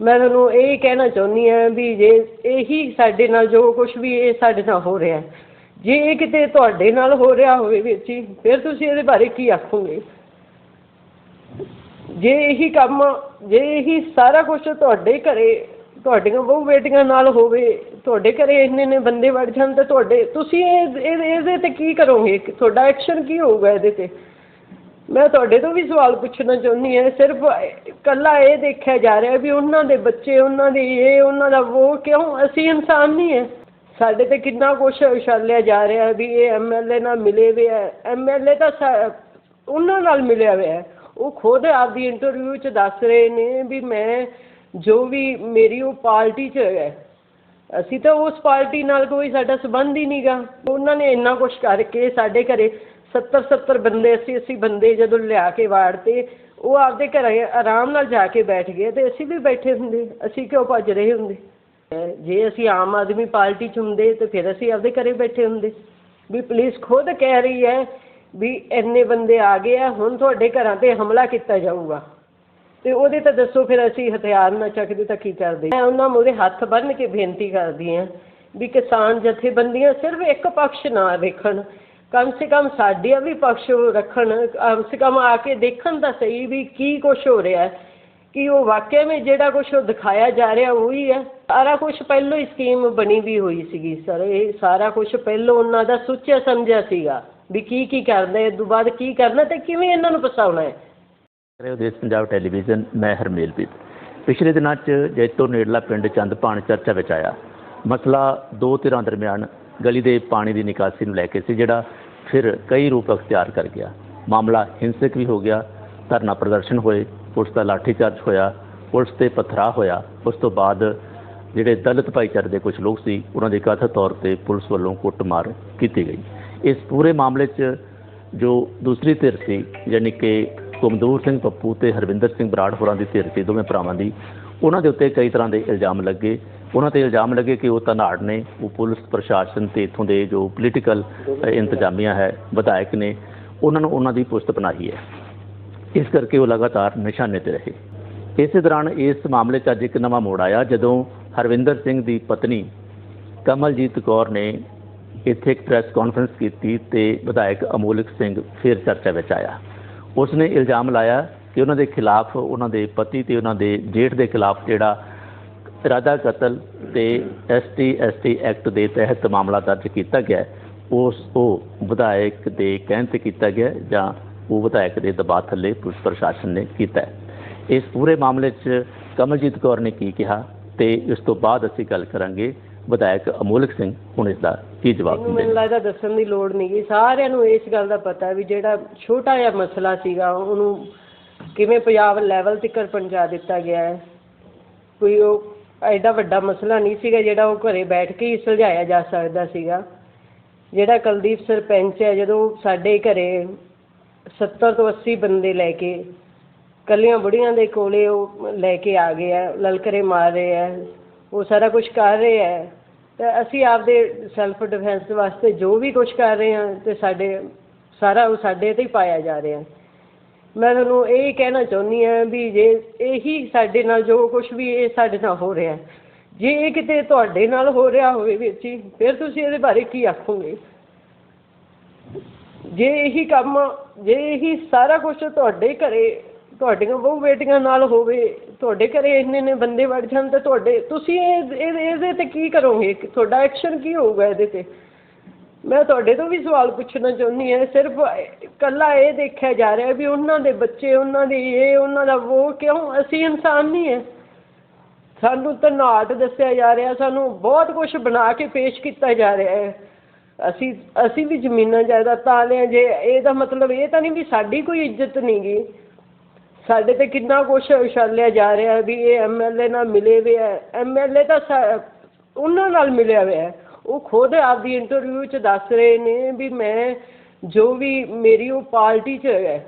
ਮੈਂ ਤੁਹਾਨੂੰ ਇਹ ਕਹਿਣਾ ਚਾਹੁੰਦੀ ਹਾਂ ਵੀ ਜੇ ਇਹੀ ਸਾਡੇ ਨਾਲ ਜੋ ਕੁਛ ਵੀ ਇਹ ਸਾਡੇ ਨਾਲ ਹੋ ਰਿਹਾ ਜੇ ਇਹ ਕਿਤੇ ਤੁਹਾਡੇ ਨਾਲ ਹੋ ਰਿਹਾ ਹੋਵੇ ਵਿੱਚ ਹੀ ਫਿਰ ਤੁਸੀਂ ਇਹਦੇ ਬਾਰੇ ਕੀ ਆਖੋਗੇ? ਜੇ ਇਹੀ ਕੰਮ, ਜੇ ਇਹੀ ਸਾਰਾ ਕੁਝ ਤੁਹਾਡੇ ਘਰੇ, ਤੁਹਾਡੀਆਂ ਬਹੁ ਬੇਟੀਆਂ ਨਾਲ ਹੋਵੇ, ਤੁਹਾਡੇ ਘਰੇ ਇੰਨੇ ਨੇ ਬੰਦੇ ਵੜ ਜਾਣ ਤੇ ਤੁਹਾਡੇ, ਤੁਸੀਂ ਇਹ- ਇਹਦੇ ਤੇ ਕੀ ਕਰੋਗੇ? ਤੁਹਾਡਾ ਐਕਸ਼ਨ ਕੀ ਹੋਊਗਾ ਇਹਦੇ ਤੇ? ਮੈਂ ਤੁਹਾਡੇ ਤੋਂ ਵੀ ਸਵਾਲ ਪੁੱਛਣਾ ਚਾਹੁੰਦੀ ਹਾਂ, ਸਿਰਫ ਇਕੱਲਾ ਇਹ ਦੇਖਿਆ ਜਾ ਰਿਹਾ ਵੀ ਉਹਨਾਂ ਦੇ ਬੱਚੇ, ਉਹਨਾਂ ਦੀ ਇਹ, ਉਹਨਾਂ ਦਾ ਵੋ, ਕਿਉਂ ਅਸੀਂ ਇਨਸਾਨ ਨਹੀਂ ਹੈ? ਸਾਡੇ ਤੇ ਕਿੰਨਾ ਕੁਛ ਉਛਾਲਿਆ ਜਾ ਰਿਹਾ ਵੀ ਇਹ ਐਮਐਲਏ ਨਾਲ ਮਿਲੇ ਵੇ ਹੈ। ਐਮਐਲਏ ਤਾਂ ਸਾ- ਉਹਨਾਂ ਨਾਲ ਮਿਲਿਆ ਹੋਇਆ ਉਹ ਖੁਦ ਆਪਦੀ ਇੰਟਰਵਿਊ 'ਚ ਦੱਸ ਰਹੇ ਨੇ ਵੀ ਮੈਂ ਜੋ ਵੀ ਮੇਰੀ ਉਹ ਪਾਰਟੀ 'ਚ ਹੈ। ਅਸੀਂ ਤਾਂ ਉਸ ਪਾਰਟੀ ਨਾਲ ਕੋਈ ਸਾਡਾ ਸੰਬੰਧ ਹੀ ਨਹੀਂ ਗਾ। ਉਹਨਾਂ ਨੇ ਇੰਨਾ ਕੁਛ ਕਰਕੇ ਸਾਡੇ ਘਰੇ 70 70 ਬੰਦੇ 80 80 ਬੰਦੇ ਜਦੋਂ ਲਿਆ ਕੇ ਵਾੜਤੇ ਉਹ ਆਪਦੇ ਘਰੇ ਆਰਾਮ ਨਾਲ ਜਾ ਕੇ ਬੈਠ ਗਏ ਤੇ ਅਸੀਂ ਵੀ ਬੈਠੇ ਹੁੰਦੇ, ਅਸੀਂ ਕਿਉਂ ਭੱਜ ਰਹੇ ਹੁੰਦੇ? ਜੇ ਅਸੀਂ ਆਮ ਆਦਮੀ ਪਾਰਟੀ 'ਚ ਹੁੰਦੇ ਤੇ ਫਿਰ ਅਸੀਂ ਆਪਦੇ ਘਰੇ ਬੈਠੇ ਹੁੰਦੇ। ਵੀ ਪੁਲਿਸ ਖੁਦ ਕਹਿ ਰਹੀ ਹੈ ਵੀ ਇੰਨੇ ਬੰਦੇ ਆ ਗਏ ਆ, ਹੁਣ ਤੁਹਾਡੇ ਘਰਾਂ ਤੇ ਹਮਲਾ ਕੀਤਾ ਜਾਊਗਾ। ਤੇ ਉਹਦੇ ਤਾਂ ਦੱਸੋ ਫਿਰ ਅਸੀਂ ਹਥਿਆਰ ਨਾ ਚੱਕਦੇ ਤਾਂ ਕੀ ਕਰਦੇ? ਮੈਂ ਉਹਨਾਂ ਮੂਹਰੇ ਹੱਥ ਬੰਨ੍ਹ ਕੇ ਬੇਨਤੀ ਕਰਦੀ ਹਾਂ ਵੀ ਕਿਸਾਨ ਜਥੇਬੰਦੀਆਂ ਸਿਰਫ ਇੱਕ ਪਕਸ਼ ਨਾ ਵੇਖਣ ਕਮ ਸੇ ਕਮ ਸਾਡੀਆਂ ਵੀ ਪਕਸ਼ ਰੱਖਣ, ਕਮ ਸੇ ਕਮ ਆ ਕੇ ਦੇਖਣ ਤਾਂ ਸਹੀ ਵੀ ਕੀ ਕੁਛ ਹੋ ਰਿਹਾ ਹੈ। ਉਹ ਵਾਕਿਆ ਵਿੱਚ ਜਿਹੜਾ ਕੁਛ ਉਹ ਦਿਖਾਇਆ ਜਾ ਰਿਹਾ ਉਹੀ ਹੈ। ਸਾਰਾ ਕੁਝ ਪਹਿਲਾਂ ਹੀ ਸਕੀਮ ਬਣੀ ਵੀ ਹੋਈ ਸੀਗੀ ਸਰ। ਇਹ ਸਾਰਾ ਕੁਝ ਪਹਿਲਾਂ ਉਹਨਾਂ ਦਾ ਸੋਚਿਆ, ਸਮਝਿਆ ਸੀਗਾ ਵੀ ਕੀ ਕੀ ਕਰਨਾ ਹੈ ਤੋਂ ਬਾਅਦ ਕੀ ਕਰਨਾ ਤੇ ਕਿਵੇਂ ਇਹਨਾਂ ਨੂੰ ਫਸਾਉਣਾ ਹੈ। ਦੇਸ਼ ਪੰਜਾਬ ਟੈਲੀਵਿਜ਼ਨ, ਮੈਂ ਹਰਮੇਲਪ੍ਰੀਤ। ਪਿਛਲੇ ਦਿਨਾਂ 'ਚ ਜੈਤੋ ਨੇੜਲਾ ਪਿੰਡ ਚੰਦਪਾਣ ਚਰਚਾ ਵਿੱਚ ਆਇਆ। ਮਸਲਾ ਦੋ ਧਿਰਾਂ ਦਰਮਿਆਨ ਗਲੀ ਦੇ ਪਾਣੀ ਦੀ ਨਿਕਾਸੀ ਨੂੰ ਲੈ ਕੇ ਸੀ, ਜਿਹੜਾ ਫਿਰ ਕਈ ਰੂਪ ਅਖਤਿਆਰ ਕਰ ਗਿਆ। ਮਾਮਲਾ ਹਿੰਸਕ ਵੀ ਹੋ ਗਿਆ, ਧਰਨਾ ਪ੍ਰਦਰਸ਼ਨ ਹੋਏ, ਪੁਲਿਸ ਦਾ ਲਾਠੀਚਾਰਜ ਹੋਇਆ, ਪੁਲਿਸ ਤੇ ਪਥਰਾ ਹੋਇਆ। ਉਸ ਤੋਂ ਬਾਅਦ ਜਿਹੜੇ ਦਲਿਤ ਭਾਈਚਾਰੇ ਦੇ ਕੁਝ ਲੋਕ ਸੀ, ਉਹਨਾਂ ਦੀ ਕਥਿਤ ਤੌਰ ਤੇ ਪੁਲਿਸ ਵੱਲੋਂ ਕੁੱਟਮਾਰ ਕੀਤੀ ਗਈ। ਇਸ ਪੂਰੇ ਮਾਮਲੇ 'ਚ ਜੋ ਦੂਸਰੀ ਧਿਰ ਸੀ, ਯਾਨੀ ਕਿ ਕੁਮਦੂਰ ਸਿੰਘ ਪੱਪੂ ਤੇ ਹਰਵਿੰਦਰ ਸਿੰਘ ਬਰਾੜ ਹੋਰਾਂ ਦੀ ਧਿਰ ਸੀ, ਦੋਵੇਂ ਭਰਾਵਾਂ ਦੀ ਉਹਨਾਂ ਦੇ ਉੱਤੇ ਕਈ ਤਰ੍ਹਾਂ ਦੇ ਇਲਜ਼ਾਮ ਲੱਗੇ। ਉਹਨਾਂ ਤੇ ਇਲਜ਼ਾਮ ਲੱਗੇ ਕਿ ਉਹ ਧਨਾੜ ਨੇ, ਉਹ ਪੁਲਿਸ ਪ੍ਰਸ਼ਾਸਨ ਤੇ ਇੱਥੋਂ ਦੇ ਜੋ ਪੋਲੀਟੀਕਲ ਇੰਤਜ਼ਾਮੀਆਂ ਹੈ, ਵਿਧਾਇਕ ਨੇ, ਉਹਨਾਂ ਨੂੰ ਉਹਨਾਂ ਦੀ ਪੁਸਤ ਬਣਾਈ ਹੈ। ਇਸ ਕਰਕੇ ਉਹ ਲਗਾਤਾਰ ਨਿਸ਼ਾਨੇ ਤੇ ਰਹੇ। ਇਸੇ ਦੌਰਾਨ ਇਸ ਮਾਮਲੇ 'ਚ ਅੱਜ ਇੱਕ ਨਵਾਂ ਮੋੜ ਆਇਆ, ਜਦੋਂ ਹਰਵਿੰਦਰ ਸਿੰਘ ਦੀ ਪਤਨੀ ਕਮਲਜੀਤ ਕੌਰ ਨੇ ਇੱਥੇ ਇੱਕ ਪ੍ਰੈਸ ਕਾਨਫਰੰਸ ਕੀਤੀ ਤੇ ਵਿਧਾਇਕ ਅਮੋਲਕ ਸਿੰਘ ਫਿਰ ਚਰਚਾ ਵਿੱਚ ਆਇਆ। ਉਸ ਨੇ ਇਲਜ਼ਾਮ ਲਾਇਆ ਕਿ ਉਹਨਾਂ ਦੇ ਖਿਲਾਫ ਉਹਨਾਂ ਦੇ ਪਤੀ ਤੇ ਉਹਨਾਂ ਦੇ ਜੇਠ ਦੇ ਖਿਲਾਫ ਜਿਹੜਾ ਇਰਾਦਾ ਕਤਲ ਤੇ ਐਸਟੀ ਐਸਟੀ ਐਕਟ ਦੇ ਤਹਿਤ ਮਾਮਲਾ ਦਰਜ ਕੀਤਾ ਗਿਆ ਉਸ ਉਹ ਵਿਧਾਇਕ ਦੇ ਕਹਿਣ ਤੇ ਕੀਤਾ ਗਿਆ ਜਾਂ ਉਹ ਵਿਧਾਇਕ ਦੇ ਦਬਾਅ ਥੱਲੇ ਪੁਲਿਸ ਪ੍ਰਸ਼ਾਸਨ ਨੇ ਕੀਤਾ ਇਸ ਪੂਰੇ ਮਾਮਲੇ 'ਚ ਕਮਲਜੀਤ ਕੌਰ ਨੇ ਕੀ ਕਿਹਾ ਤੇ ਇਸ ਤੋਂ ਬਾਅਦ ਅਸੀਂ ਗੱਲ ਕਰਾਂਗੇ ਵਿਧਾਇਕ ਅਮੋਲਕ ਸਿੰਘ, ਹੁਣ ਇਸ ਦਾ ਕੀ ਜਵਾਬ ਮੈਨੂੰ ਦਿੰਦੇ ਨੇ। ਲੱਗਦਾ ਦੱਸਣ ਦੀ ਲੋੜ ਨਹੀਂ ਸਾਰਿਆਂ ਨੂੰ ਇਸ ਗੱਲ ਦਾ ਪਤਾ ਵੀ ਜਿਹੜਾ ਛੋਟਾ ਜਿਹਾ ਮਸਲਾ ਸੀਗਾ, ਉਹਨੂੰ ਕਿਵੇਂ ਪੰਜਾਬ ਲੈਵਲ ਤੱਕ ਪਹੁੰਚਾ ਦਿੱਤਾ ਗਿਆ ਹੈ? ਕੋਈ ਉਹ ਐਡਾ ਵੱਡਾ ਮਸਲਾ ਨਹੀਂ ਸੀਗਾ ਜਿਹੜਾ ਉਹ ਘਰੇ ਬੈਠ ਕੇ ਹੀ ਸੁਲਝਾਇਆ ਜਾ ਸਕਦਾ ਸੀਗਾ। ਜਿਹੜਾ ਕੁਲਦੀਪ ਸਰਪੰਚ ਹੈ, ਜਦੋਂ ਸਾਡੇ ਘਰੇ 70 ਤੋਂ 80 ਬੰਦੇ ਲੈ ਕੇ ਕੱਲੀਆਂ ਬੁੜੀਆਂ ਦੇ ਕੋਲੇ ਉਹ ਲੈ ਕੇ ਆ ਗਏ ਆ ਲਲਕਰੇ ਮਾਰ ਰਹੇ ਆ ਉਹ ਸਾਰਾ ਕੁਝ ਕਰ ਰਹੇ ਆ ਤਾਂ ਅਸੀਂ ਆਪਦੇ ਸੈਲਫ ਡਿਫੈਂਸ ਵਾਸਤੇ ਜੋ ਵੀ ਕੁਝ ਕਰ ਰਹੇ ਹਾਂ ਤੇ ਸਾਡੇ ਸਾਰਾ ਉਹ ਸਾਡੇ ਤੇ ਹੀ ਪਾਇਆ ਜਾ ਰਿਹਾ। ਮੈਂ ਤੁਹਾਨੂੰ ਇਹ ਕਹਿਣਾ ਚਾਹੁੰਦੀ ਹਾਂ ਵੀ ਜੇ ਇਹੀ ਸਾਡੇ ਨਾਲ ਜੋ ਕੁਛ ਵੀ ਇਹ ਸਾਡੇ ਨਾਲ ਹੋ ਰਿਹਾ ਜੇ ਇਹ ਕਿਤੇ ਤੁਹਾਡੇ ਨਾਲ ਹੋ ਰਿਹਾ ਹੋਵੇ ਵਿੱਚ ਹੀ ਫਿਰ ਤੁਸੀਂ ਇਹਦੇ ਬਾਰੇ ਕੀ ਆਖੋਗੇ? ਜੇ ਇਹੀ ਕੰਮ, ਜੇ ਇਹੀ ਸਾਰਾ ਕੁਝ ਤੁਹਾਡੇ ਘਰੇ, ਤੁਹਾਡੀਆਂ ਬਹੁ ਬੇਟੀਆਂ ਨਾਲ ਹੋਵੇ, ਤੁਹਾਡੇ ਘਰੇ ਇੰਨੇ ਨੇ ਬੰਦੇ ਵੜ ਜਾਣ ਤੇ ਤੁਹਾਡੇ, ਤੁਸੀਂ ਇਹ, ਇਹ- ਇਹਦੇ ਤੇ ਕੀ ਕਰੋਗੇ? ਤੁਹਾਡਾ ਐਕਸ਼ਨ ਕੀ ਹੋਊਗਾ ਇਹਦੇ ਤੇ? ਮੈਂ ਤੁਹਾਡੇ ਤੋਂ ਵੀ ਸਵਾਲ ਪੁੱਛਣਾ ਚਾਹੁੰਦੀ ਹਾਂ, ਸਿਰਫ ਇਕੱਲਾ ਇਹ ਦੇਖਿਆ ਜਾ ਰਿਹਾ ਵੀ ਉਹਨਾਂ ਦੇ ਬੱਚੇ, ਉਹਨਾਂ ਦੀ ਇਹ, ਉਹਨਾਂ ਦਾ ਉਹ ਕਿਉਂ? ਅਸੀਂ ਇਨਸਾਨ ਨਹੀਂ ਹੈ। ਸਾਨੂੰ ਤਾਂ ਦੱਸਿਆ ਜਾ ਰਿਹਾ, ਸਾਨੂੰ ਬਹੁਤ ਕੁਝ ਬਣਾ ਕੇ ਪੇਸ਼ ਕੀਤਾ ਜਾ ਰਿਹਾ ਹੈ। ਅਸੀਂ ਅਸੀਂ ਵੀ ਜ਼ਮੀਨਾਂ ਜਾਇਦਾਦਾਂ ਤਾਂ ਲਿਆ ਜੇ ਇਹਦਾ ਮਤਲਬ ਇਹ ਤਾਂ ਨਹੀਂ ਵੀ ਸਾਡੀ ਕੋਈ ਇੱਜ਼ਤ ਨਹੀਂ ਗੀ। ਸਾਡੇ ਤੇ ਕਿੰਨਾ ਕੁਝ ਉਛਾਲਿਆ ਜਾ ਰਿਹਾ ਵੀ ਇਹ ਐਮਐਲਏ ਨਾਲ ਮਿਲੇ ਵੇ ਹੈ। ਐਮਐਲਏ ਤਾਂ ਉਹਨਾਂ ਨਾਲ ਮਿਲਿਆ ਹੋਇਆ ਉਹ ਖੁਦ ਆਪਦੀ ਇੰਟਰਵਿਊ 'ਚ ਦੱਸ ਰਹੇ ਨੇ ਵੀ ਮੈਂ ਜੋ ਵੀ ਮੇਰੀ ਉਹ ਪਾਰਟੀ 'ਚ ਹੈ,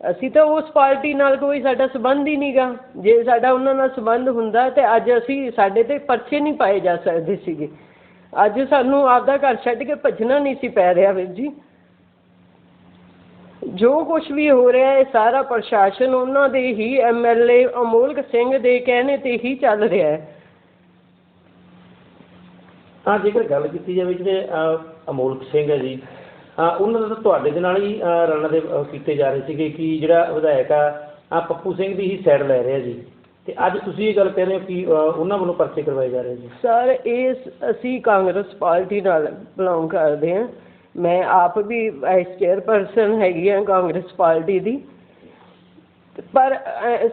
ਅਸੀਂ ਤਾਂ ਉਸ ਪਾਰਟੀ ਨਾਲ ਕੋਈ ਸਾਡਾ ਸੰਬੰਧ ਹੀ ਨਹੀਂਗਾ ਜੇ ਸਾਡਾ ਉਹਨਾਂ ਨਾਲ ਸੰਬੰਧ ਹੁੰਦਾ ਤੇ ਅੱਜ ਅਸੀਂ ਸਾਡੇ ਤੇ ਪਰਚੇ ਨਹੀਂ ਪਾਏ ਜਾ ਸਕਦੇ ਸੀਗੇ। ਅੱਜ ਸਾਨੂੰ ਆਪਦਾ ਘਰ ਛੱਡ ਕੇ ਭੱਜਣਾ ਨਹੀਂ ਸੀ ਪੈ ਰਿਹਾ ਵੀਰ ਜੀ। ਜੋ ਕੁਝ ਵੀ ਹੋ ਰਿਹਾ ਹੈ ਸਾਰਾ ਪ੍ਰਸ਼ਾਸਨ ਉਹਨਾਂ ਦੇ ਹੀ ਐਮਐਲਏ ਅਮੋਲਕ ਸਿੰਘ ਦੇ ਕਹਿਣੇ ਤੇ ਹੀ ਚੱਲ ਰਿਹਾ ਹੈ। ਹਾਂ ਜੇਕਰ ਗੱਲ ਕੀਤੀ ਜਾਵੇ ਜਿਹੜੇ ਅਮੋਲਕ ਸਿੰਘ ਹੈ ਜੀ ਉਹਨਾਂ ਦਾ ਤਾਂ ਤੁਹਾਡੇ ਦੇ ਨਾਲ ਹੀ ਅਹ, ਦੇ ਕੀਤੇ ਜਾ ਰਹੇ ਸੀਗੇ ਕਿ ਜਿਹੜਾ ਵਿਧਾਇਕ ਆ ਆਹ ਪੱਪੂ ਸਿੰਘ ਦੀ ਹੀ ਸਾਈਡ ਲੈ ਰਿਹਾ ਜੀ। ਤੇ ਅੱਜ ਤੁਸੀਂ ਇਹ ਗੱਲ ਕਹਿ ਰਹੇ ਹੋ ਕਿ ਉਹਨਾਂ ਵੱਲੋਂ ਪਰਚੇ ਕਰਵਾਏ ਜਾ ਰਹੇ ਜੀ। ਸਰ ਇਹ ਅਸੀਂ ਕਾਂਗਰਸ ਪਾਰਟੀ ਨਾਲ ਬਿਲੋਂਗ ਕਰਦੇ ਹਾਂ। ਮੈਂ ਆਪ ਵੀ ਵਾਈਸ ਚੇਅਰਪਰਸਨ ਹੈਗੀ ਹਾਂ ਕਾਂਗਰਸ ਪਾਰਟੀ ਦੀ। ਪਰ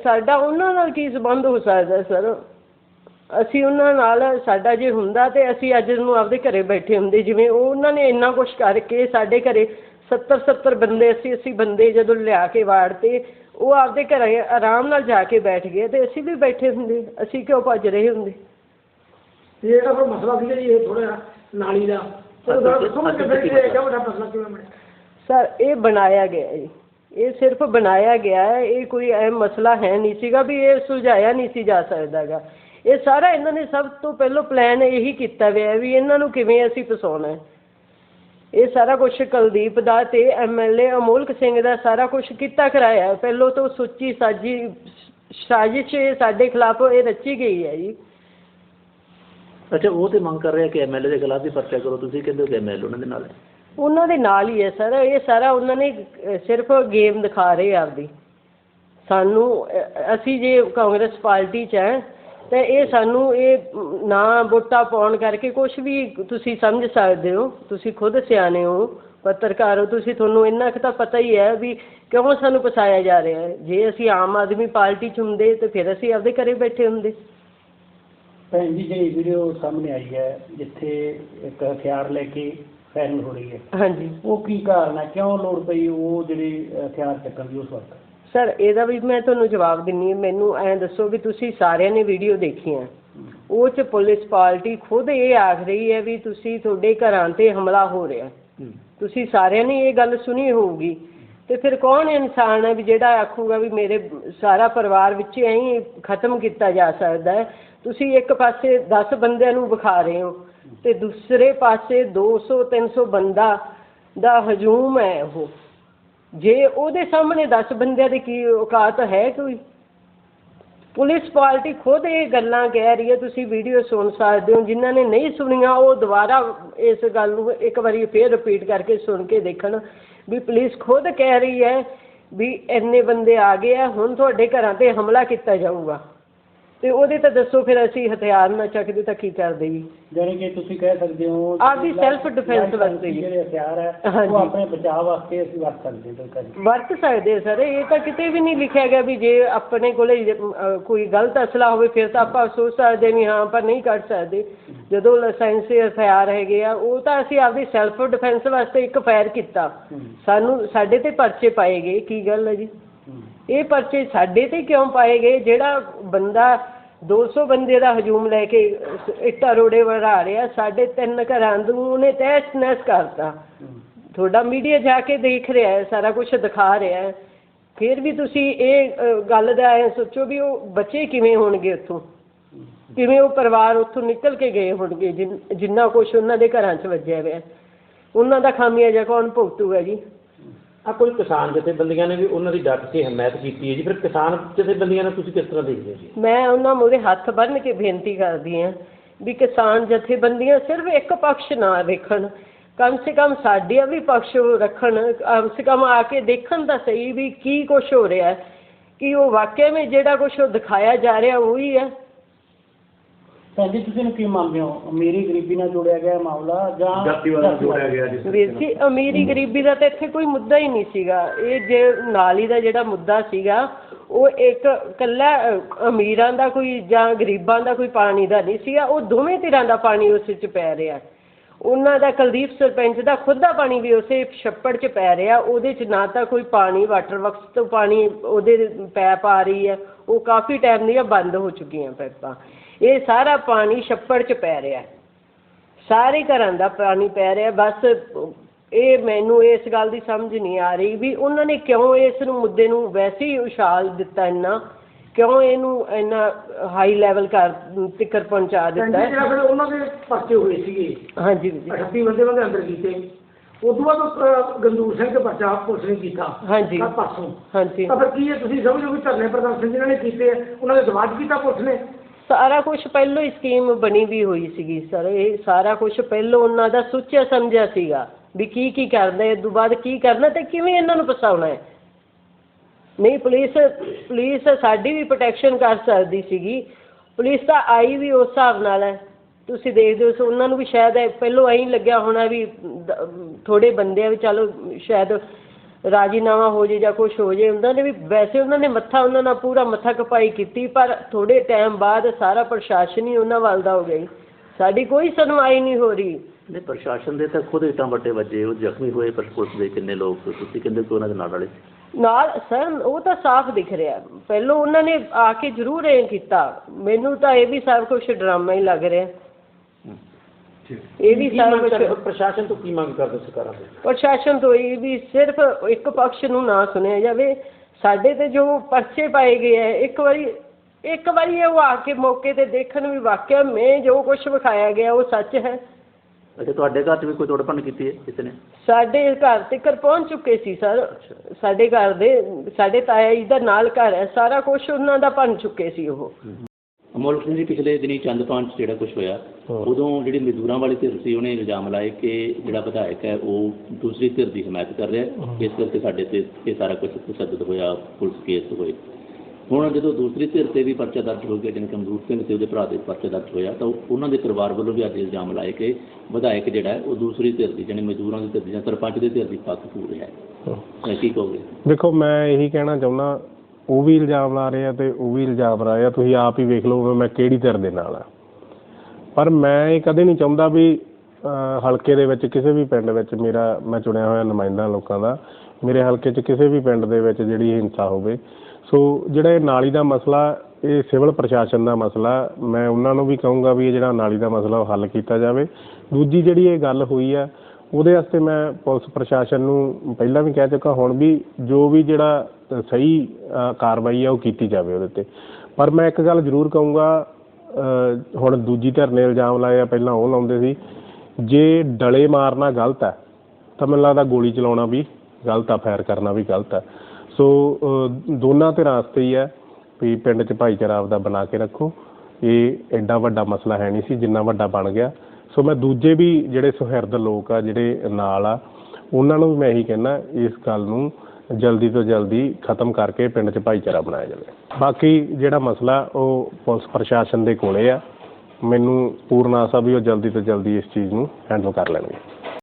ਸਾਡਾ ਉਹਨਾਂ ਨਾਲ ਕੀ ਸੰਬੰਧ ਹੋ ਸਕਦਾ ਸਰ? ਅਸੀਂ ਉਹਨਾਂ ਨਾਲ ਸਾਡਾ ਜੇ ਹੁੰਦਾ ਤੇ ਅਸੀਂ ਅੱਜ ਨੂੰ ਆਪਦੇ ਘਰੇ ਬੈਠੇ ਹੁੰਦੇ ਜਿਵੇਂ ਉਹ ਉਹਨਾਂ ਨੇ ਇੰਨਾ ਕੁਝ ਕਰਕੇ ਸਾਡੇ ਘਰੇ 70 70 ਬੰਦੇ ਅਸੀਂ ਅਸੀਂ ਬੰਦੇ ਜਦੋਂ ਲਿਆ ਕੇ ਵਾੜਤੇ ਉਹ ਆਪਦੇ ਘਰੇ ਆਰਾਮ ਨਾਲ ਜਾ ਕੇ ਬੈਠ ਗਏ ਤੇ ਅਸੀਂ ਵੀ ਬੈਠੇ ਹੁੰਦੇ ਅਸੀਂ ਕਿਉਂ ਭੱਜ ਰਹੇ ਹੁੰਦੇ? ਫਿਰ ਮਸਲਾ ਸੀਗਾ ਜੀ ਇਹ ਥੋੜਾ ਨਾਲੀ ਦਾ? ਸਰ। ਇਹ ਬਣਾਇਆ ਗਿਆ ਹੈ ਜੀ। ਇਹ ਸਿਰਫ ਬਣਾਇਆ ਗਿਆ ਹੈ ਇਹ ਕੋਈ ਅਹਿਮ ਮਸਲਾ ਹੈ ਨਹੀਂ ਸੀਗਾ ਵੀ ਇਹ ਸੁਲਝਾਇਆ ਨਹੀਂ ਸੀ ਜਾ ਸਕਦਾਗਾ। ਇਹ ਸਾਰਾ ਇਹਨਾਂ ਨੇ ਸਭ ਤੋਂ ਪਹਿਲਾਂ ਪਲਾਨ ਇਹੀ ਕੀਤਾ ਹੋਇਆ ਵੀ ਇਹਨਾਂ ਨੂੰ ਕਿਵੇਂ ਅਸੀਂ ਫਸਾਉਣਾ ਹੈ। ਇਹ ਸਾਰਾ ਕੁਝ ਕੁਲਦੀਪ ਦਾ ਤੇ ਐਮਐਲਏ ਅਮੋਲਕ ਸਿੰਘ ਦਾ ਸਾਰਾ ਕੁਝ ਕੀਤਾ ਕਰਾਇਆ। ਪਹਿਲੋਂ ਤੋਂ ਸੁੱਚੀ ਸਾਜੀ ਸਾਜ਼ਿਸ਼ ਸਾਡੇ ਖਿਲਾਫ ਇਹ ਰਚੀ ਗਈ ਹੈ ਜੀ। ਅੱਛਾ ਉਹ ਤੇ ਮੰਗ ਕਰ ਰਿਹਾ ਕਿ ਐਮਐਲਏ ਦੇ ਖਿਲਾਫ ਵੀ ਪਰਚਾ ਕਰੋ। ਤੁਸੀਂ ਕਹਿੰਦੇ ਹੋ ਕਿ ਐਮਐਲਏ ਉਹਨਾਂ ਦੇ ਨਾਲ ਹੈ। ਉਹਨਾਂ ਦੇ ਨਾਲ ਹੀ ਹੈ ਸਰ। ਇਹ ਸਾਰਾ ਉਹਨਾਂ ਨੇ ਸਿਰਫ ਗੇਮ ਦਿਖਾ ਰਹੇ ਆਪਦੀ। ਸਾਨੂੰ ਅਸੀਂ ਜੇ ਕਾਂਗਰਸ ਪਾਰਟੀ 'ਚ ਹੈ ਤੇ ਇਹ ਸਾਨੂੰ ਇਹ ਨਾ ਵੋਟਾਂ ਪਾਉਣ ਕਰਕੇ ਕੁਝ ਵੀ ਤੁਸੀਂ ਸਮਝ ਸਕਦੇ ਹੋ ਤੁਸੀਂ ਖੁਦ ਸਿਆਣੇ ਹੋ ਪੱਤਰਕਾਰ ਹੋ ਤੁਸੀਂ ਤੁਹਾਨੂੰ ਇੰਨਾ ਕੁ ਤਾਂ ਪਤਾ ਹੀ ਹੈ ਵੀ ਕਿਉਂ ਸਾਨੂੰ ਫਸਾਇਆ ਜਾ ਰਿਹਾ ਹੈ। ਜੇ ਅਸੀਂ ਆਮ ਆਦਮੀ ਪਾਰਟੀ 'ਚ ਹੁੰਦੇ ਤੇ ਫਿਰ ਅਸੀਂ ਆਪਦੇ ਘਰੇ ਬੈਠੇ ਹੁੰਦੇ। ਭੈਣ ਜੀ ਜਿਹੜੀ ਵੀਡੀਓ ਸਾਹਮਣੇ ਆਈ ਹੈ ਜਿੱਥੇ ਇੱਕ ਹਥਿਆਰ ਲੈ ਕੇ ਫਾਇਰਿੰਗ ਹੋ ਰਹੀ ਹੈ। ਹਾਂਜੀ। ਉਹ ਕੀ ਕਾਰਨ ਹੈ? ਕਿਉਂ ਲੋੜ ਪਈ ਉਹ ਜਿਹੜੀ ਹਥਿਆਰ ਚੱਕਣ ਦੀ ਉਸ ਵਕਤ? ਸਰ ਇਹਦਾ ਵੀ ਮੈਂ ਤੁਹਾਨੂੰ ਜਵਾਬ ਦਿੰਨੀ ਮੈਨੂੰ ਐਂ ਦੱਸੋ ਵੀ ਤੁਸੀਂ ਸਾਰਿਆਂ ਨੇ ਵੀਡੀਓ ਦੇਖੀ ਹੈ ਉਹ ਚ ਪੁਲਿਸ ਪਾਰਟੀ ਖੁਦ ਇਹ ਆਖ ਰਹੀ ਹੈ ਵੀ ਤੁਸੀਂ ਤੁਹਾਡੇ ਘਰਾਂ ਤੇ ਹਮਲਾ ਹੋ ਰਿਹਾ। ਤੁਸੀਂ ਸਾਰਿਆਂ ਨੇ ਇਹ ਗੱਲ ਸੁਣੀ ਹੋਊਗੀ। ਤੇ ਫਿਰ ਕੌਣ ਇਨਸਾਨ ਹੈ ਵੀ ਜਿਹੜਾ ਆਖੂਗਾ ਵੀ ਮੇਰੇ ਸਾਰਾ ਪਰਿਵਾਰ ਵਿੱਚ ਐਂ ਖਤਮ ਕੀਤਾ ਜਾ ਸਕਦਾ ਹੈ? ਤੁਸੀਂ ਇੱਕ ਪਾਸੇ 10 ਬੰਦਿਆਂ ਨੂੰ ਵਿਖਾ ਰਹੇ ਹੋ ਤੇ ਦੂਸਰੇ ਪਾਸੇ 200 300 ਬੰਦਾ ਦਾ ਹਜੂਮ ਹੈ ਉਹ। ਜੇ ਉਹਦੇ ਸਾਹਮਣੇ ਦਸ ਬੰਦਿਆਂ ਦੀ ਕੀ ਔਕਾਤ ਹੈ ਕੋਈ? ਪੁਲਿਸ ਪਾਰਟੀ ਖੁਦ ਇਹ ਗੱਲਾਂ ਕਹਿ ਰਹੀ ਹੈ, ਤੁਸੀਂ ਵੀਡੀਓ ਸੁਣ ਸਕਦੇ ਹੋ, ਜਿਨ੍ਹਾਂ ਨੇ ਨਹੀਂ ਸੁਣੀਆਂ, ਉਹ ਦੁਬਾਰਾ ਇਸ ਗੱਲ ਨੂੰ ਇੱਕ ਵਾਰੀ ਫਿਰ ਰਿਪੀਟ ਕਰਕੇ ਸੁਣ ਕੇ ਦੇਖਣ ਵੀ ਪੁਲਿਸ ਖੁਦ ਕਹਿ ਰਹੀ ਹੈ ਵੀ ਇੰਨੇ ਬੰਦੇ ਆ ਗਏ ਆ, ਹੁਣ ਤੁਹਾਡੇ ਘਰਾਂ ਤੇ ਹਮਲਾ ਕੀਤਾ ਜਾਊਗਾ। ਤੇ ਉਹਦੇ ਤਾਂ ਦੱਸੋ ਫਿਰ ਅਸੀਂ ਹਥਿਆਰ ਨਾ ਚੱਕਦੇ ਤਾਂ ਕੀ ਕਰਦੇ ਜੀ ਜਾਣੀ ਕਿ ਤੁਸੀਂ ਕਹਿ ਸਕਦੇ ਹੋ ਆਪਦੀ self defense ਵਾਸਤੇ ਜੀ। ਜਿਹੜੇ ਹਥਿਆਰ ਹੈ ਹਾਂਜੀ। ਉਹ ਆਪਣੇ ਬਚਾਅ ਵਾਸਤੇ ਅਸੀਂ ਵਰਤ ਸਕਦੇ ਹਾਂ ਬਿਲਕੁਲ ਵਰਤ ਸਕਦੇ ਸਰ ਇਹ ਤਾਂ ਕਿਤੇ ਵੀ ਨਹੀਂ ਲਿਖਿਆ ਗਿਆ ਵੀ ਜੇ ਆਪਣੇ ਕੋਲੇ ਜੇ, ਅਹ, ਕੋਈ ਗਲਤ ਅਸਲਾ ਹੋਵੇ ਫਿਰ ਤਾਂ ਆਪਾਂ ਸੋਚ ਸਕਦੇ ਵੀ ਹਾਂ ਪਰ ਨਹੀਂ ਕੱਢ ਸਕਦੇ ਜਦੋਂ ਲਾਇਸੈਂਸੀ ਹਥਿਆਰ ਹੈਗੇ ਆ ਉਹ ਤਾਂ ਅਸੀਂ ਆਪਦੀ ਸੈਲਫ ਡਿਫੈਂਸ ਵਾਸਤੇ ਇੱਕ ਫਾਇਰ ਕੀਤਾ ਹੂੰ। ਸਾਨੂੰ ਸਾਡੇ ਤੇ ਪਰਚੇ ਪਾਏ ਗਏ ਕੀ ਗੱਲ ਹੈ ਜੀ ਹੂੰ। ਇਹ ਪਰਚੇ ਸਾਡੇ ਤੇ ਕਿਉਂ ਪਾਏ ਗਏ ਜਿਹੜਾ ਬੰਦਾ ਦੋ ਸੌ ਬੰਦੇ ਦਾ ਹਜੂਮ ਲੈ ਕੇ ਇੱਟਾਂ ਰੋੜੇ ਵੜਾ ਰਿਹਾ, ਸਾਡੇ ਤਿੰਨ ਘਰਾਂ ਨੂੰ ਉਹਨੇ ਤਹਿਸ ਨਹਿਸ ਕਰਤਾ। ਤੁਹਾਡਾ ਮੀਡੀਆ ਜਾ ਕੇ ਦੇਖ ਰਿਹਾ ਸਾਰਾ ਕੁਝ ਦਿਖਾ ਰਿਹਾ ਫਿਰ ਵੀ ਤੁਸੀਂ ਇਹ ਗੱਲ ਦਾ ਐ ਸੋਚੋ ਵੀ ਉਹ ਬੱਚੇ ਕਿਵੇਂ ਹੋਣਗੇ ਉੱਥੋਂ? ਕਿਵੇਂ ਉਹ ਪਰਿਵਾਰ ਉੱਥੋਂ ਨਿਕਲ ਕੇ ਗਏ ਹੋਣਗੇ, ਜਿਨ- ਜਿੰਨਾ ਕੁਝ ਉਹਨਾਂ ਦੇ ਘਰਾਂ 'ਚ ਵੱਜਿਆ ਹੋਇਆ ਉਹਨਾਂ ਦਾ ਖਾਮੀਆਂ ਖਾਮਿਆਜਾ ਕੌਣ ਭੁਗਤੂਗਾ ਜੀ? ਆ ਕੋਈ ਕਿਸਾਨ ਜਥੇਬੰਦੀਆਂ ਨੇ ਵੀ ਉਹਨਾਂ ਦੀ ਡਟ ਕੇ ਹਮਾਇਤ ਕੀਤੀ ਹੈ ਜੀ, ਫਿਰ ਕਿਸਾਨ ਜਥੇਬੰਦੀਆਂ ਨੂੰ ਤੁਸੀਂ ਕਿਸ ਤਰ੍ਹਾਂ ਦੇਖਦੇ ਹੋ ਜੀ? ਮੈਂ ਉਹਨਾਂ ਮੂਹਰੇ ਹੱਥ ਬੰਨ੍ਹ ਕੇ ਬੇਨਤੀ ਕਰਦੀ ਹਾਂ ਵੀ ਕਿਸਾਨ ਜਥੇਬੰਦੀਆਂ ਸਿਰਫ ਇੱਕ ਪਕਸ਼ ਨਾ ਵੇਖਣ। ਕਮ ਸੇ ਕਮ ਸਾਡੀਆਂ ਵੀ ਪਕਸ਼ ਰੱਖਣ, ਕਮ ਸੇ ਕਮ ਆ ਕੇ ਦੇਖਣ ਤਾਂ ਸਹੀ ਵੀ ਕੀ ਕੁਛ ਹੋ ਰਿਹਾ ਕਿ ਉਹ ਵਾਕਿਆ ਵਿੱਚ ਜਿਹੜਾ ਕੁਛ ਉਹ ਦਿਖਾਇਆ ਜਾ ਰਿਹਾ ਉਹੀ ਹੈ। ਭੈਣ ਜੀ ਤੁਸੀਂ ਨੂੰ ਕੀ ਮੰਨਦੇ ਹੋ? ਅਮੀਰੀ ਗਰੀਬੀ ਨਾਲ ਜੋੜਿਆ ਗਿਆ ਮਾਮਲਾ ਜਾਂ ਜਾਤੀਵਾਦ ਨਾਲ ਜੋੜਿਆ ਗਿਆ ਜੀ ਵੀਰ ਜੀ ਅਮੀਰੀ ਗਰੀਬੀ ਦਾ ਤਾਂ ਇੱਥੇ ਕੋਈ ਮੁੱਦਾ ਹੀ ਨਹੀਂ ਸੀਗਾ। ਇਹ ਜੇ ਨਾਲੀ ਦਾ ਜਿਹੜਾ ਮੁੱਦਾ ਸੀਗਾ ਉਹ ਇੱਕ ਕੱਲਾ ਅ, ਅਮੀਰਾਂ ਦਾ ਕੋਈ ਜਾਂ ਗਰੀਬਾਂ ਦਾ ਕੋਈ ਪਾਣੀ ਦਾ ਨਹੀਂ ਸੀਗਾ ਉਹ ਦੋਵੇਂ ਧਿਰਾਂ ਦਾ ਪਾਣੀ ਉਸ ਵਿੱਚ ਪੈ ਰਿਹਾ। ਉਹਨਾਂ ਦਾ ਕੁਲਦੀਪ ਸਰਪੰਚ ਦਾ ਖੁਦ ਦਾ ਪਾਣੀ ਵੀ ਉਸੇ ਛੱਪੜ 'ਚ ਪੈ ਰਿਹਾ। ਉਹਦੇ 'ਚ ਨਾ ਤਾਂ ਕੋਈ ਪਾਣੀ ਵਾਟਰ ਵਰਕਸ ਤੋਂ ਪਾਣੀ ਉਹਦੇ ਪੈਪ ਆ ਰਹੀ ਹੈ। ਉਹ ਕਾਫੀ ਟਾਈਮ ਦੀਆਂ ਬੰਦ ਹੋ ਚੁੱਕੀਆਂ ਪੈਪਾਂ। ਇਹ ਸਾਰਾ ਪਾਣੀ ਛੱਪੜ 'ਚ ਪੈ ਰਿਹਾ ਸਾਰੇ ਘਰਾਂ ਦਾ ਪਾਣੀ ਪੈ ਰਿਹਾ ਬਸ ਇਹ ਮੈਨੂੰ ਇਸ ਗੱਲ ਦੀ ਸਮਝ ਨਹੀਂ ਆ ਰਹੀ ਵੀ ਉਹਨਾਂ ਨੇ ਕਿਉਂ ਇਸ ਨੂੰ ਮੁੱਦੇ ਨੂੰ ਵੈਸੇ ਹੀ ਉਛਾਲ ਦਿੱਤਾ ਇੰਨਾ ਕਿਉਂ ਇਹਨੂੰ ਇੰਨਾ ਹਾਈ ਲੈਵਲ ਕਰ ਤਿੱਕਰ ਪਹੁੰਚਾ ਦਿੱਤਾ ਜੀ ਜਿਹੜਾ ਫਿਰ ਉਹਨਾਂ ਦੇ ਪਰਚੇ ਹੋਏ ਸੀਗੇ ਹਾਂਜੀ ਜੀ। 38 ਬੰਦੇ ਬੰਦੇ ਅੰਦਰ ਕੀਤੇ। ਉਦੋਂ ਬਾਅਦ ਗੰਦੂਰ ਸਿੰਘ ਤੇ ਪਰਚਾ ਪੁਲਿਸ ਨੇ ਕੀਤਾ। ਹਾਂਜੀ। ਪਰਸੋਂ। ਹਾਂਜੀ। ਤਾਂ ਫਿਰ ਕੀ ਹੈ ਤੁਸੀਂ ਸਮਝੋ ਵੀ ਧਰਨੇ ਪ੍ਰਦਰਸ਼ਨ ਜਿਹਨਾਂ ਨੇ ਕੀਤੇ ਆ, ਉਹਨਾਂ ਦੇ ਦਬਾਅ ਕੀਤਾ ਪੁਲਿਸ ਨੇ? ਸਾਰਾ ਕੁਛ ਪਹਿਲਾਂ ਹੀ ਸਕੀਮ ਬਣੀ ਵੀ ਹੋਈ ਸੀਗੀ ਸਰ ਇਹ ਸਾਰਾ ਕੁਛ ਪਹਿਲਾਂ ਉਹਨਾਂ ਦਾ ਸੋਚਿਆ, ਸਮਝਿਆ ਸੀਗਾ ਵੀ ਕੀ ਕੀ ਕਰਨਾ, ਇਹ ਤੋਂ ਬਾਅਦ ਕੀ ਕਰਨਾ ਅਤੇ ਕਿਵੇਂ ਇਹਨਾਂ ਨੂੰ ਫਸਾਉਣਾ ਹੈ। ਨਹੀਂ ਪੁਲਿਸ ਪੁਲਿਸ ਸਾਡੀ ਵੀ ਪ੍ਰੋਟੈਕਸ਼ਨ ਕਰ ਸਕਦੀ ਸੀਗੀ। ਪੁਲਿਸ ਤਾਂ ਆਈ ਵੀ ਉਸ ਹਿਸਾਬ ਨਾਲ ਹੈ। ਤੁਸੀਂ ਦੇਖਦੇ ਹੋ ਉਹਨਾਂ ਨੂੰ ਵੀ ਸ਼ਾਇਦ ਇਹ ਪਹਿਲੋਂ ਐਂ ਲੱਗਿਆ ਹੋਣਾ ਵੀ ਥੋੜ੍ਹੇ ਬੰਦੇ ਆ ਵੀ ਚਲੋ ਸ਼ਾਇਦ ਰਾਜੀਨਾਮਾ ਹੋ ਜੇ ਜਾਂ ਕੁਝ ਹੋ ਜੇ ਉਹਨਾਂ ਨੇ ਵੀ ਵੈਸੇ ਉਹਨਾਂ ਨੇ ਮੱਥਾ ਉਹਨਾਂ ਨਾਲ ਪੂਰਾ ਮੱਥਾ ਕਪਾਈ ਕੀਤੀ ਪਰ ਥੋੜੇ ਟਾਈਮ ਬਾਅਦ ਸਾਰਾ ਪ੍ਰਸ਼ਾਸਨ ਹੀ ਉਹਨਾਂ ਵੱਲ ਦਾ ਹੋ ਗਿਆ ਜੀ। ਸਾਡੀ ਕੋਈ ਸੁਣਵਾਈ ਨਹੀਂ ਹੋ ਰਹੀ। ਨੇ ਪ੍ਰਸ਼ਾਸਨ ਦੇ ਤਾਂ ਖੁਦ ਇਟਾਂ ਵੱਟੇ ਵੱਜੇ ਉਹ ਜ਼ਖਮੀ ਹੋਏ ਪਰ ਪੁਲਿਸ ਦੇ ਕਿੰਨੇ ਲੋਕ ਤੁਸੀਂ ਕਹਿੰਦੇ ਕਿ ਉਹਨਾਂ ਦੇ ਨਾਲ ਵਾਲੇ? ਸੀ ਨਾਲ ਸਰ ਉਹ ਤਾਂ ਸਾਫ਼ ਦਿਖ ਰਿਹਾ। ਪਹਿਲੋਂ ਉਹਨਾਂ ਨੇ ਆ ਕੇ ਜ਼ਰੂਰ ਇਹ ਕੀਤਾ। ਮੈਨੂੰ ਤਾਂ ਇਹ ਵੀ ਸਭ ਕੁਝ ਡਰਾਮਾ ਹੀ ਲੱਗ ਰਿਹਾ। ਇਹ ਵੀ ਸਾਰਾ ਕੁਝ ਪ੍ਰਸ਼ਾਸਨ ਤੋਂ ਕੀ ਮੰਗ ਕਰਦੇ ਸਰਕਾਰਾਂ ਤੋਂ? ਪ੍ਰਸ਼ਾਸਨ ਤੋਂ ਇਹ ਵੀ ਸਿਰਫ ਇੱਕ ਪਕਸ਼ ਨੂੰ ਨਾ ਸੁਣਿਆ ਜਾਵੇ। ਸਾਡੇ ਤੇ ਜੋ ਪਰਚੇ ਪਾਏ ਗਏ ਹੈ ਇੱਕ ਵਾਰੀ ਇੱਕ ਵਾਰੀ ਉਹ ਆ ਕੇ ਮੌਕੇ ਤੇ ਦੇਖਣ ਵੀ ਵਾਕਿਆ ਮੈਂ ਜੋ ਕੁਝ ਵਿਖਾਇਆ ਗਿਆ ਉਹ ਸੱਚ ਹੈ। ਅੱਛਾ ਤੁਹਾਡੇ ਘਰ 'ਚ ਵੀ ਕੋਈ ਤੋੜਪਣ ਕੀਤੀ ਹੈ ਕਿਸੇ ਨੇ? ਸਾਡੇ ਘਰ ਤੱਕ ਪਹੁੰਚ ਚੁੱਕੇ ਸੀ ਸਰ। ਸਾਡੇ ਘਰ ਦੇ ਸਾਡੇ ਤਾਇਆ ਜੀ ਦਾ ਨਾਲ ਘਰ ਹੈ ਸਾਰਾ ਕੁਝ ਉਹਨਾਂ ਦਾ ਬਣ ਚੁੱਕੇ ਸੀ ਉਹ। ਅਮੋਲ ਸਿੰਘ ਜੀ ਪਿਛਲੇ ਦਿਨੀ ਚੰਦਪਾਨ 'ਚ ਜਿਹੜਾ ਕੁਝ ਹੋਇਆ ਉਦੋਂ ਜਿਹੜੀ ਮਜ਼ਦੂਰਾਂ ਵਾਲੀ ਧਿਰ ਸੀ ਉਹਨੇ ਇਲਜ਼ਾਮ ਲਾਏ ਕਿ ਜਿਹੜਾ ਵਿਧਾਇਕ ਹੈ ਉਹ ਦੂਸਰੀ ਧਿਰ ਦੀ ਹਮਾਇਤ ਕਰ ਰਿਹਾ ਹੈ। ਇਸ ਕਰਕੇ ਸਾਡੇ ਤੇ ਇਹ ਸਾਰਾ ਕੁਝ ਤਸੱਦਦ ਹੋਇਆ ਪੁਲਿਸ ਕੇਸ ਹੋਏ। ਹੁਣ ਜਦੋਂ ਦੂਸਰੀ ਧਿਰ ਤੇ ਵੀ ਪਰਚਾ ਦਰਜ ਹੋ ਗਿਆ ਜਿਵੇਂ ਕਮਜ਼ੋਰ ਸਿੰਘ ਤੇ ਉਹਦੇ ਭਰਾ ਦੇ ਪਰਚਾ ਦਰਜ ਹੋਇਆ ਤਾਂ ਉਹ- ਉਹਨਾਂ ਦੇ ਪਰਿਵਾਰ ਵੱਲੋਂ ਵੀ ਅੱਜ ਇਲਜ਼ਾਮ ਲਾਏ ਕਿ ਵਿਧਾਇਕ ਜਿਹੜਾ ਹੈ ਉਹ ਦੂਸਰੀ ਧਿਰ ਦੀ ਜਾਣੀ ਮਜ਼ਦੂਰਾਂ ਦੀ ਧਿਰ ਦੀ ਜਾਂ ਸਰਪੰਚ ਦੀ ਧਿਰ ਦੀ ਪੱਖ ਪੂਰ ਰਿਹਾ ਹੈ। ਕੀ ਕਹੋਗੇ? ਦੇਖੋ ਮੈਂ ਇਹੀ ਕਹਿਣਾ ਚਾਹੁੰਦਾ ਉਹ ਵੀ ਇਲਜ਼ਾਮ ਲਾ ਰਹੇ ਆ ਤੇ ਉਹ ਵੀ ਇਲਜ਼ਾਮ ਲਾ ਰਹੇ ਆ। ਤੁਸੀਂ ਆਪ ਹੀ ਵੇਖ ਲਓ ਮੈਂ ਕਿਹੜੀ ਧਿਰ ਦੇ ਨਾਲ ਆ। ਪਰ ਮੈਂ ਇਹ ਕਦੇ ਨਹੀਂ ਚਾਹੁੰਦਾ ਵੀ ਹਲਕੇ ਦੇ ਵਿੱਚ ਕਿਸੇ ਵੀ ਪਿੰਡ ਵਿੱਚ ਮੇਰਾ, ਮੈਂ ਚੁਣਿਆ ਹੋਇਆ ਨੁਮਾਇੰਦਾ ਲੋਕਾਂ ਦਾ, ਮੇਰੇ ਹਲਕੇ 'ਚ ਕਿਸੇ ਵੀ ਪਿੰਡ ਦੇ ਵਿੱਚ ਜਿਹੜੀ ਹਿੰਸਾ ਹੋਵੇ। ਸੋ, ਜਿਹੜਾ ਇਹ ਨਾਲੀ ਦਾ ਮਸਲਾ, ਇਹ ਸਿਵਲ ਪ੍ਰਸ਼ਾਸਨ ਦਾ ਮਸਲਾ, ਮੈਂ ਉਹਨਾਂ ਨੂੰ ਵੀ ਕਹੂੰਗਾ ਵੀ ਇਹ ਜਿਹੜਾ ਨਾਲੀ ਦਾ ਮਸਲਾ ਉਹ ਹੱਲ ਕੀਤਾ ਜਾਵੇ। ਦੂਜੀ ਜਿਹੜੀ ਇਹ ਗੱਲ ਹੋਈ ਆ ਉਹਦੇ ਵਾਸਤੇ ਮੈਂ ਪੁਲਿਸ ਪ੍ਰਸ਼ਾਸਨ ਨੂੰ ਪਹਿਲਾਂ ਵੀ ਕਹਿ ਚੁੱਕਾ, ਹੁਣ ਵੀ ਜੋ ਵੀ ਜਿਹੜਾ ਸਹੀ ਕਾਰਵਾਈ ਆ ਉਹ ਕੀਤੀ ਜਾਵੇ ਉਹਦੇ ਤੇ। ਪਰ ਮੈਂ ਇੱਕ ਗੱਲ ਜ਼ਰੂਰ ਕਹੂੰਗਾ ਹੁਣ ਦੂਜੀ ਧਿਰ ਨੇ ਇਲਜ਼ਾਮ ਲਾਇਆ, ਪਹਿਲਾਂ ਉਹ ਲਾਉਂਦੇ ਸੀ, ਜੇ ਡਲੇ ਮਾਰਨਾ ਗਲਤ ਹੈ, ਤਾਂ ਮੈਨੂੰ ਲੱਗਦਾ ਗੋਲੀ ਚਲਾਉਣਾ ਵੀ ਗਲਤ ਆ, ਫਾਇਰ ਕਰਨਾ ਵੀ ਗਲਤ ਆ। ਸੋ ਦੋਨਾਂ ਧਿਰਾਂ ਵਾਸਤੇ ਹੀ ਹੈ ਵੀ ਪਿੰਡ 'ਚ ਭਾਈਚਾਰਾ ਆਪਦਾ ਬਣਾ ਕੇ ਰੱਖੋ। ਇਹ ਐਡਾ ਵੱਡਾ ਮਸਲਾ ਹੈ ਨਹੀਂ ਸੀ, ਜਿੰਨਾ ਵੱਡਾ ਬਣ ਗਿਆ। ਸੋ ਮੈਂ ਦੂਜੇ ਵੀ ਜਿਹੜੇ ਸੁਹਿਰਦ ਲੋਕ ਆ, ਜਿਹੜੇ ਨਾਲ ਆ, ਉਹਨਾਂ ਨੂੰ ਵੀ ਮੈਂ ਇਹੀ ਕਹਿਣਾ ਇਸ ਗੱਲ ਨੂੰ ਜਲਦੀ ਤੋਂ ਜਲਦੀ ਖਤਮ ਕਰਕੇ ਪਿੰਡ 'ਚ ਭਾਈਚਾਰਾ ਬਣਾਇਆ ਜਾਵੇ। ਬਾਕੀ ਜਿਹੜਾ ਮਸਲਾ, ਉਹ ਪੁਲਿਸ ਪ੍ਰਸ਼ਾਸਨ ਦੇ ਕੋਲੇ ਆ। ਮੈਨੂੰ ਪੂਰਨ ਆਸਾ ਵੀ ਉਹ ਜਲਦੀ ਤੋਂ ਜਲਦੀ ਇਸ ਚੀਜ਼ ਨੂੰ ਹੈਂਡਲ ਕਰ ਲੈਣਗੇ।